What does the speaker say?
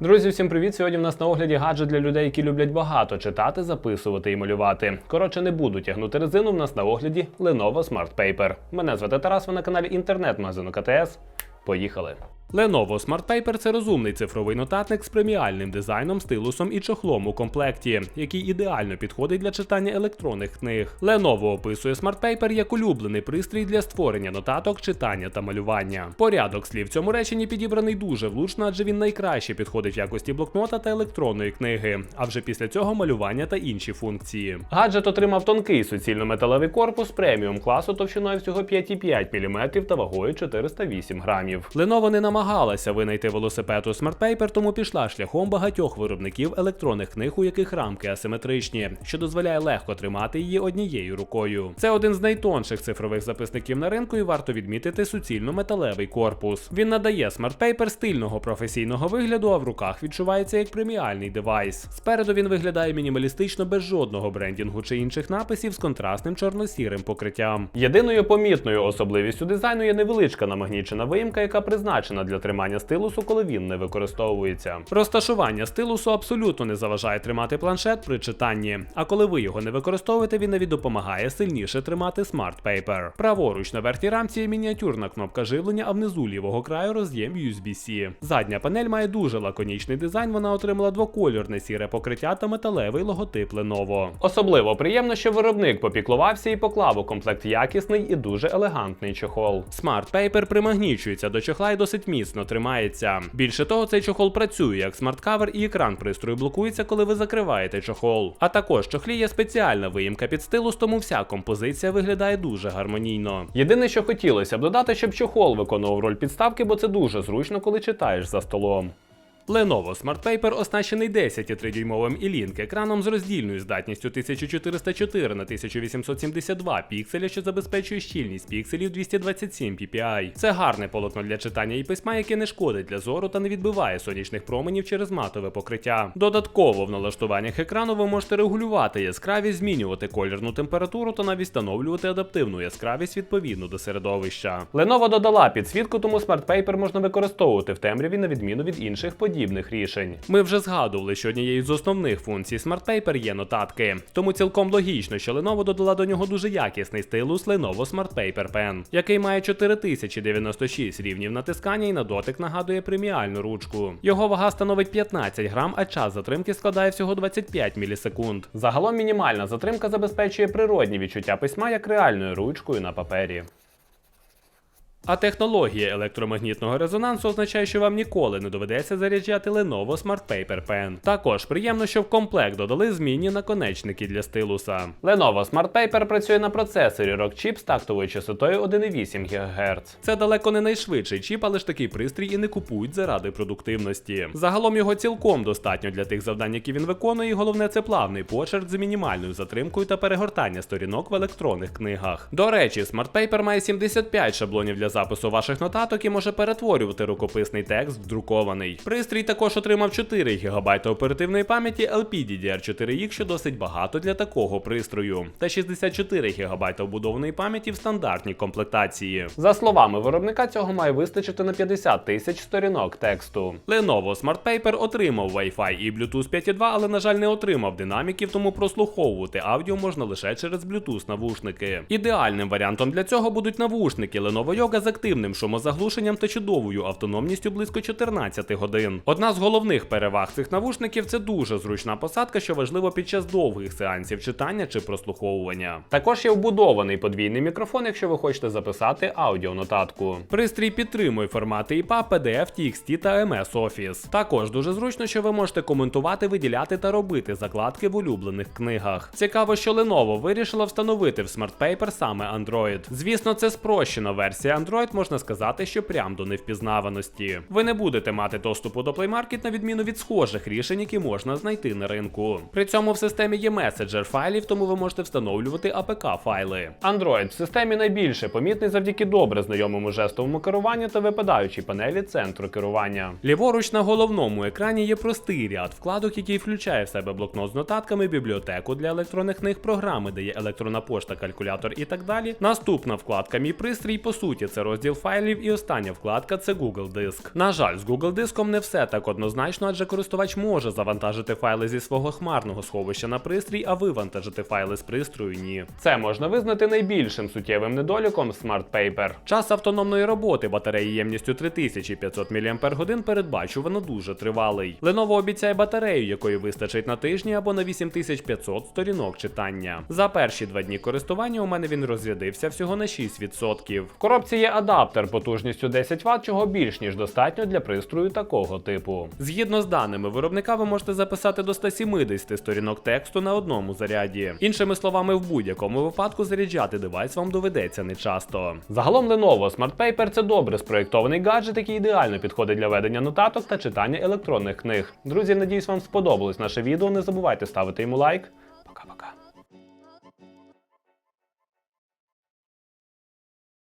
Друзі, всім привіт! Сьогодні в нас на огляді гаджет для людей, які люблять багато читати, записувати і малювати. Коротше, не буду тягнути резину. В нас на огляді Lenovo Smart Paper. Мене звати Тарас, ви на каналі інтернет-магазину КТС. Поїхали! Lenovo Smart Paper – це розумний цифровий нотатник з преміальним дизайном, стилусом і чохлом у комплекті, який ідеально підходить для читання електронних книг. Lenovo описує Smart Paper як улюблений пристрій для створення нотаток, читання та малювання. Порядок слів в цьому реченні підібраний дуже влучно, адже він найкраще підходить в якості блокнота та електронної книги, а вже після цього малювання та інші функції. Гаджет отримав тонкий суцільно-металевий корпус преміум класу товщиною всього 5,5 мм та вагою 408 грамів. Lenovo не намагалася винайти велосипед у Paper, тому пішла шляхом багатьох виробників електронних книг, у яких рамки асиметричні, що дозволяє легко тримати її однією рукою. Це один з найтонших цифрових записників на ринку, і варто відмітити суцільно-металевий корпус. Він надає Paper стильного професійного вигляду, а в руках відчувається як преміальний девайс. Спереду він виглядає мінімалістично без жодного брендінгу чи інших написів з контрастним чорно-сірим покриттям. Єдиною помітною особливістю дизайну є невеличка намагнічена виїмка, яка призначена для тримання стилусу, коли він не використовується. Розташування стилусу абсолютно не заважає тримати планшет при читанні, а коли ви його не використовуєте, він навіть допомагає сильніше тримати Paper. Праворуч на верхній рамці є мініатюрна кнопка живлення, а внизу лівого краю роз'єм USB-C. Задня панель має дуже лаконічний дизайн. Вона отримала двокольорне сіре покриття та металевий логотип Lenovo. Особливо приємно, що виробник попіклувався і поклав у комплект якісний і дуже елегантний чохол. Paper примагнічується до чохла і досить міцно тримається. Більше того, цей чохол працює як смарт-кавер і екран пристрою блокується, коли ви закриваєте чохол. А також чохлі є спеціальна виїмка під стилус, тому вся композиція виглядає дуже гармонійно. Єдине, що хотілося б додати, щоб чохол виконував роль підставки, бо це дуже зручно, коли читаєш за столом. Lenovo Smart Paper оснащений 10,3-дюймовим e-Link екраном з роздільною здатністю 1404 на 1872 пікселя, що забезпечує щільність пікселів 227 ppi. Це гарне полотно для читання і письма, яке не шкодить для зору та не відбиває сонячних променів через матове покриття. Додатково в налаштуваннях екрану ви можете регулювати яскравість, змінювати колірну температуру та навіть встановлювати адаптивну яскравість відповідно до середовища. Lenovo додала підсвітку, тому Smart Paper можна використовувати в темряві на відміну від інших подібних рішень. Ми вже згадували, що однією з основних функцій Smart Paper є нотатки, тому цілком логічно, що Lenovo додала до нього дуже якісний стилус Lenovo Smart Paper Pen, який має 4096 рівнів натискання і на дотик нагадує преміальну ручку. Його вага становить 15 грам, а час затримки складає всього 25 мілісекунд. Загалом мінімальна затримка забезпечує природні відчуття письма як реальною ручкою на папері. А технологія електромагнітного резонансу означає, що вам ніколи не доведеться заряджати Lenovo Smart Paper Pen. Також приємно, що в комплект додали змінні наконечники для стилуса. Lenovo Smart Paper працює на процесорі Rockchip з тактовою частотою 1,8 ГГц. Це далеко не найшвидший чіп, але ж такий пристрій і не купують заради продуктивності. Загалом його цілком достатньо для тих завдань, які він виконує, і головне це плавний почерк з мінімальною затримкою та перегортання сторінок в електронних книгах. До речі, Smart Paper має 75 шаблонів для запису ваших нотаток і може перетворювати рукописний текст в друкований. Пристрій також отримав 4 ГБ оперативної пам'яті LPDDR4X, що досить багато для такого пристрою, та 64 ГБ вбудованої пам'яті в стандартній комплектації. За словами виробника, цього має вистачити на 50 тисяч сторінок тексту. Lenovo Smart Paper отримав Wi-Fi і Bluetooth 5.2, але, на жаль, не отримав динаміків, тому прослуховувати аудіо можна лише через Bluetooth навушники. Ідеальним варіантом для цього будуть навушники Lenovo Yoga з активним шумозаглушенням та чудовою автономністю близько 14 годин. Одна з головних переваг цих навушників це дуже зручна посадка, що важливо під час довгих сеансів читання чи прослуховування. Також є вбудований подвійний мікрофон, якщо ви хочете записати аудіонотатку. Пристрій підтримує формати EPUB, PDF, TXT та MS Office. Також дуже зручно, що ви можете коментувати, виділяти та робити закладки в улюблених книгах. Цікаво, що Lenovo вирішила встановити в Smart Paper саме Android. Звісно, це спрощена версія Android, можна сказати, що прям до невпізнаваності. Ви не будете мати доступу до Play Market на відміну від схожих рішень, які можна знайти на ринку. При цьому в системі є меседжер файлів, тому ви можете встановлювати APK файли. Android в системі найбільше помітний завдяки добре знайомому жестовому керуванню та випадаючій панелі центру керування. Ліворуч на головному екрані є простий ряд вкладок, який включає в себе блокнот з нотатками, бібліотеку для електронних книг, програми, де є електронна пошта, калькулятор і так далі. Наступна вкладка Мій пристрій, по суті, це відкривається розділ файлів, і остання вкладка це Google Диск. На жаль, з Google Диском не все так однозначно, адже користувач може завантажити файли зі свого хмарного сховища на пристрій, а вивантажити файли з пристрою ні. Це можна визнати найбільшим суттєвим недоліком Smart Paper. Час автономної роботи батареї ємністю 3500 мАч передбачувано дуже тривалий. Lenovo обіцяє батарею, якої вистачить на тижні або на 8500 сторінок читання. За перші два дні користування у мене він розрядився всього на 6%. В коробці є адаптер потужністю 10 Вт, чого більш ніж достатньо для пристрою такого типу. Згідно з даними виробника, ви можете записати до 170 сторінок тексту на одному заряді. Іншими словами, в будь-якому випадку заряджати девайс вам доведеться нечасто. Загалом Lenovo Smart Paper – це добре спроєктований гаджет, який ідеально підходить для ведення нотаток та читання електронних книг. Друзі, надіюсь, вам сподобалось наше відео. Не забувайте ставити йому лайк.